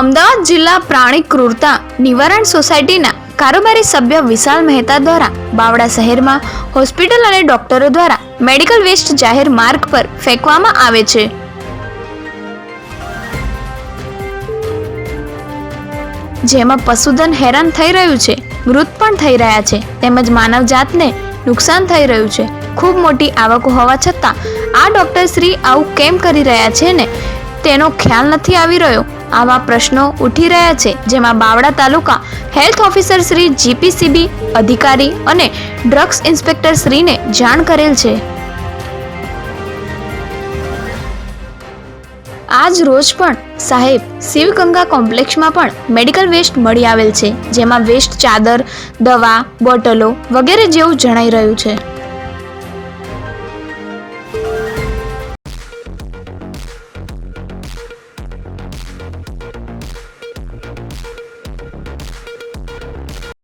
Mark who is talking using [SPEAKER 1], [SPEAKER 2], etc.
[SPEAKER 1] અમદાવાદ જિલ્લા પ્રાણી ક્રૂરતા નિવારણ સોસાયટીના કારોબારી સભ્ય વિશાલ મહેતા દ્વારા બાવડા શહેરમાં હોસ્પિટલ અને ડોક્ટરો દ્વારા મેડિકલ વેસ્ટ જાહેર માર્ગ પર ફેંકવામાં આવે છે. જેમાં પશુધન હેરાન થઈ રહ્યું છે, મૃત પણ થઈ રહ્યા છે, તેમજ માનવજાતને નુકસાન થઈ રહ્યું છે. ખૂબ મોટી આવક હોવા છતાં આ ડોક્ટર શ્રી આવું કેમ કરી રહ્યા છે ને તેનો ખ્યાલ નથી આવી રહ્યો. આવા પ્રશ્નો ઉઠી રહ્યા છે, જેમાં બાવડા તાલુકા હેલ્થ ઓફિસર શ્રી જીપીસીબી અધિકારી અને ડ્રગ્સ ઇન્સ્પેક્ટર શ્રીને જાણ કરેલ છે. આજ રોજ પણ સાહેબ, શિવગંગા કોમ્પ્લેક્ષમાં પણ મેડિકલ વેસ્ટ મળી આવેલ છે, જેમાં વેસ્ટ ચાદર, દવા, બોટલો વગેરે જેવું જણાઈ રહ્યું છે.